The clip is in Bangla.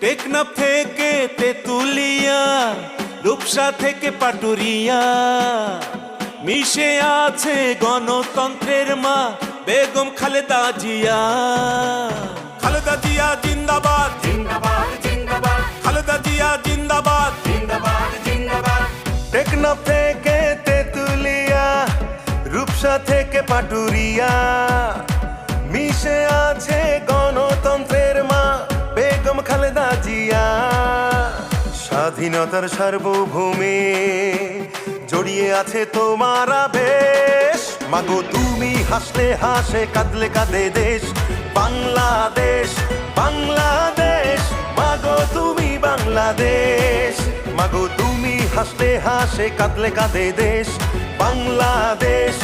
টেকনাফ থেকে তেতুলিয়া রূপসা থেকে পাটুরিয়া। মিশে আছে গণতন্ত্রের মা বেগম খালেদা জিয়া। খালেদা জিয়া জিন্দাবাদ। জিন্দাবাদ জিন্দাবাদ। খালেদা জিয়া জিন্দাবাদ। জিন্দাবাদ জিন্দাবাদ। টেকনাফ থেকে তেতুলিয়া রূপসা থেকে পাটুরিয়া। স্বাধীনতার সার্বভৌমে জড়িয়ে আছে তোমার আবেশ। মাগো, তুমি হাসলে হাসে, কাঁদলে কাঁদে দেশ। বাংলাদেশ বাংলাদেশ, মাগো, তুমি বাংলাদেশ। মাগো, তুমি হাসলে হাসে, কাঁদলে কাঁদে দেশ। বাংলাদেশ